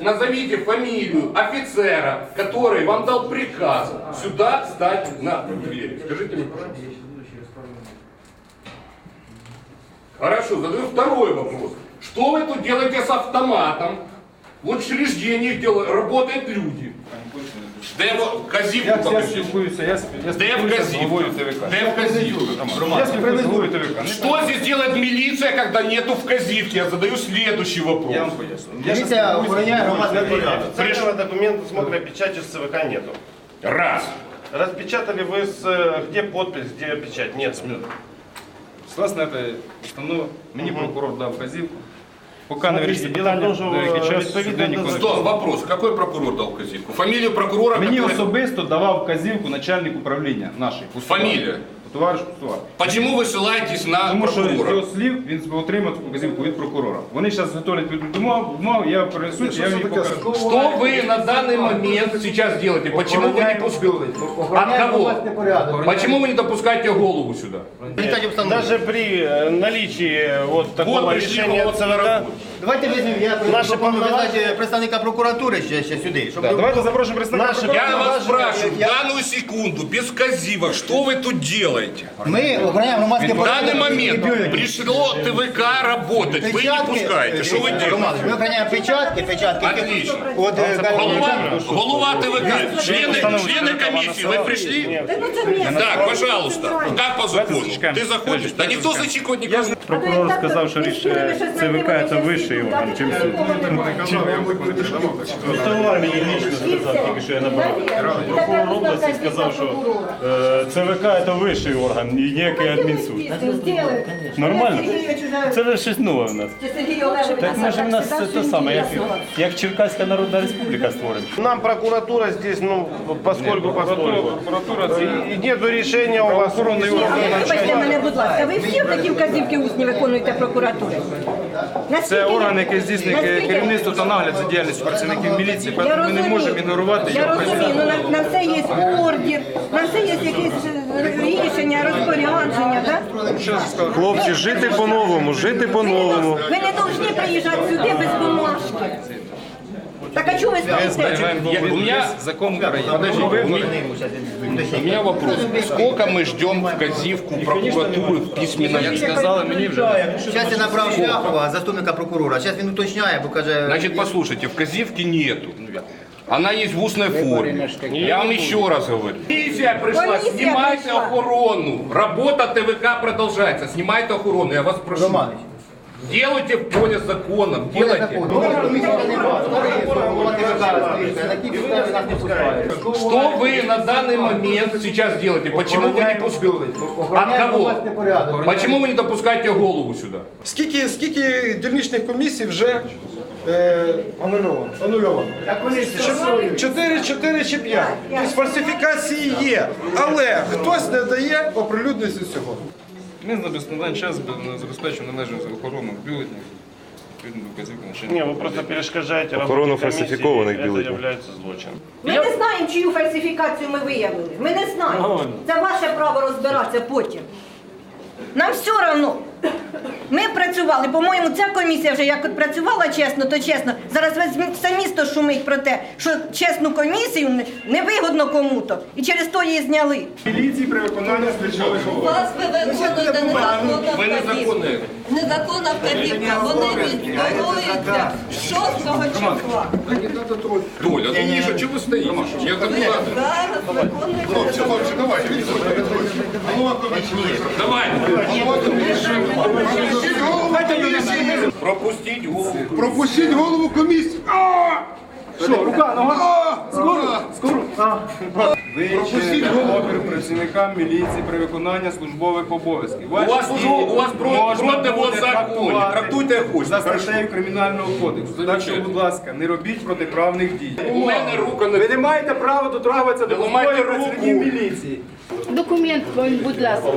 Назовите фамилию офицера, который вам дал приказ сюда стать на двери. Скажите мне, пожалуйста. Хорошо, задаю второй вопрос. Что вы тут делаете с автоматом? В учреждениях работают люди. Де в казівку Я, я покажіть? спілкуюся, я, сп- я Де спілкуюся з вказівка? головою ТВК. Де вказівка? Я спілкуюся з головою ТВК. Не Что здесь делает милиция, когда нету вказивки? Я задаю следующий вопрос. Я вам поясню. Я щас Міліція спілкуюся охороняє з головою громадський ТВК. порядок. Официального документа с мокрой печатью с ЦВК нету. Раз. Распечатали вы с... э, Где подпись, где печать? Нет. Власне, этой установи мені прокурор дав вказівку. Поки не вирішиться питання, том, до який е, час сюди ніколи. Стоп, вопрос. Какой прокурор дал вказивку? Фамилию прокурора? Мені который- особисто давав вказівку начальник управління нашої. Фамілія? Товариш Кустувар. Почему вы ссылаетесь на Тому що з прокурора? його слів він отримав вказівку від прокурора. Вони зараз готують відмову, я принесу, я їм покажу. Что вы на данный момент сейчас делаете? Почему вы не пускаете? От кого? порядок. Почему вы не допускаете голову сюда? Читайте обстановку. Даже при э, наличии э, вот такого Вот пришли решения вот на ЦВК, работу. Давайте візьмемо, я Наші пропоную повноваження- визнати представника прокуратури ще, ще сюди. Щоб ви- Давайте запрошуємо представника Наші- прокурора. Я вас Важно, спрашиваю, в я- данную секунду, без казива, что вы тут делаете? Ми охороняємо громадський В порядок. данный і момент бюлетені. пришло ТВК работать, вы не Печатки, пускаете. е, Что вы Роман, делаете? Ми охороняємо печатки, печатки. Отлично. От, е, Голова, голова ТВК, члены, члены комиссии, вы пришли? Так, пожалуйста, как по закону? зачекаем. Ты заходишь? Да никто зачекать не может. Прокурор сказав, що рішення ЦВК це вищий орган, чим суд. Товар мені лично сказав, тільки що я набрав. Прокурор області сказав, що е, ЦВК це вищий орган, і ніякий адмінсуд. Нормально? Це вже щось нове в нас. Так може в нас це те саме, як, як Черкаська Народна Республіка створена. нам прокуратура здесь, ну, поскольку, поскольку. Прокуратура це И нету решения у вас. охоронний орган. Вибачте мене, будь ласка, ви всі такі вказівки усні виконуєте прокуратури? Це орган, який здійснює керівництво та нагляд за діяльністю працівників міліції. Тому ми не можемо ігнорувати Я розумію, ну на, на все є ордер, на все є якісь е, рішення, розпорядження, так? Хлопці, жити по-новому, жити по-новому. Ви не повинні приїжджати сюди без бумажки. Так а чого ви стоїте? У меня закон. У меня, вопрос. Сколько мы ждем вказивку прокуратуры в письменном Як сказали мені вже. Зараз я набрав Шляхова, заступника прокурора. Зараз він уточняє, бо каже... Значит, послушайте, вказивки нету. Она есть в устной форме. Я вам еще раз говорю. Комиссия пришла, снимайте пришла. охорону. Работа ТВК продолжается. Снимайте охорону, я вас прошу. Романович. Делайте в поле законом, делайте. Что вы на данный момент сейчас делаете? Почему вы не пускаете? От кого? Почему вы не допускаете голову сюда? Скільки, скільки дільничних комісій вже е, анульовано? анульовано? Чотири- Чотири, чотири чи п'ять. Тобто фальсифікації є, але хтось не дає оприлюднити цього. Ми на безконечний час забезпечуємо належну охорону бюлетнів. Відповідно до вказівки начальника. Не, вы просто перешкоджаете Охорону работе комиссии, фальсификованных и это бюллетеней. является злочином. Ми не знаємо, чию фальсифікацію ми виявили. Ми не знаємо. Це ваше право розбиратися потім. Нам все одно. Ми працювали, по-моєму, ця комісія вже як от працювала чесно, то чесно. Зараз весь все місто шумить про те, що чесну комісію не- невигодно кому-то. І через то її зняли. Міліції при виконанні слідчого Вас ви виконуєте незаконна. Незаконна вказівка. Вони відборуються 6 числа. Толя, ну Миша, чего вы стоите? Я так надо. зараз виконуєте Давай. Пропустить голову. Пропустіть голову комісії. Вичинити опір працівникам міліції при виконанні службових обов'язків. У вас, у вас проти законі. Трактуйте як хочете. За статтею Кримінального кодексу. Так що, будь ласка, не робіть протиправних дій. У мене рука не Ви не маєте права доторгуватися до працівників міліції. Документ, будь ласка.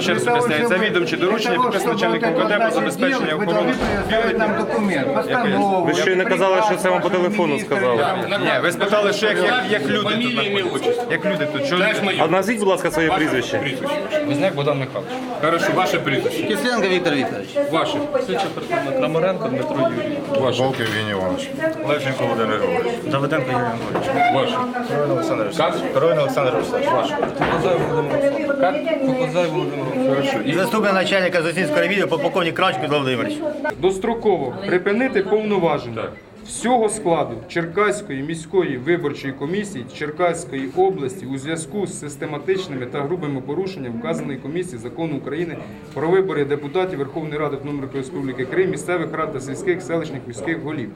Ще раз поясняю, це відомче доручення підписано начальником КД про забезпечення охорони бюлетнів. Ви ще не казали, що це вам по телефону сказали. Ні, ви спитали, що як, як, як люди ім'я, отчество. Як люди тут, що Знаєш моє? А назвіть, будь ласка, своє Ваше прізвище. прізвище. Возняк Богдан Михайлович. Хорошо, ваше прізвище. Кисленко Віктор Вікторович. Ваше. Слідча прикладна Крамаренко Дмитро Юрій. Ваше. Волк Євгеній Іванович. Левченко Володимир Григорович. Давиденко Юрій Анатолійович. Ваше. Коровин Олександр Как? Коровин Олександр Васильович. Кукозай Володимир. Кукозай Володимир. Хорошо. І Заступник начальника Зосінського відділу полковник Кравченко Володимирович. достроково припинити повноваження Так. Всього складу Черкаської міської виборчої комісії Черкаської області у зв'язку з систематичними та грубими порушеннями вказаної комісії закону України про вибори депутатів Верховної Ради Автономної Республіки Крим, місцевих рад та сільських селищних міських голів.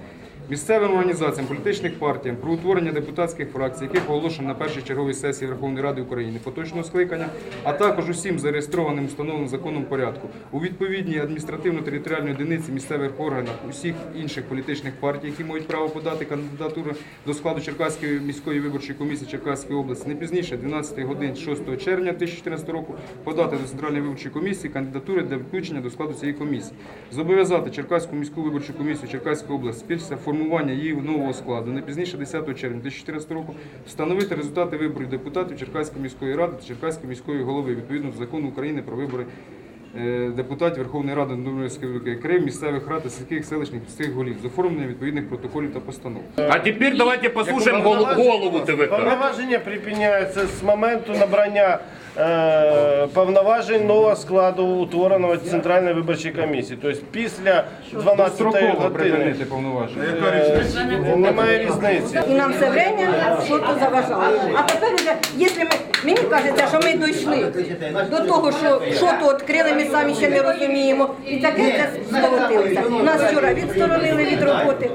Місцевим організаціям, політичних партіям про утворення депутатських фракцій, яких оголошено на першій черговій сесії Верховної Ради України поточного скликання, а також усім зареєстрованим встановленим законом порядку у відповідній адміністративно-територіальній одиниці місцевих органах усіх інших політичних партій, які мають право подати кандидатури до складу Черкаської міської виборчої комісії Черкаської області не пізніше 12 годин 6 червня 2014 року подати до Центральної виборчої комісії кандидатури для включення до складу цієї комісії. Зобов'язати Черкаську міську виборчу комісію Черкаської області після формування її нового складу. Не пізніше 10 червня 2014 року встановити результати виборів депутатів Черкаської міської ради та Черкаської міської голови відповідно до закону України про вибори депутатів Верховної Ради Республіки Крим, місцевих рад та сільських селищних міських голів з оформлення відповідних протоколів та постанов. А теперь давайте послушаем гол- голову ТВК. Повноваження припиняються з моменту набрання е, повноважень нового складу утвореного Центральної виборчої комісії. Тобто після 12 Строково години припинити повноваження. е, немає різниці. І нам все время щось заважало. А тепер уже, якщо ми, мені кажеться, що ми дійшли до того, що що то відкрили, ми самі ще не розуміємо. І таке це сколотилося. Нас вчора відсторонили від роботи.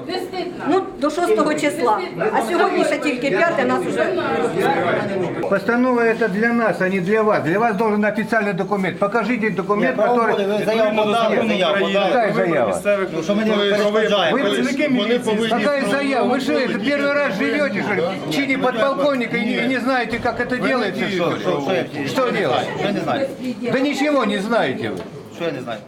Ну, до 6 числа. А сьогодні ще тільки 5, нас вже не розпускають. Постанова это для нас, а не для вас. Для вас должен официальный документ. Покажите документ, который... Ви заяву подали, заяву подали. Какая заява? Ну, що ми не перешкоджаємо. Какая заява? Вы что, это первый раз живете, что ли? В чине подполковника и не, и не знаете, как это делается, что ли? Що я- Что делать? Що я не знаю? Да ничего не знаете вы. Що я не знаю?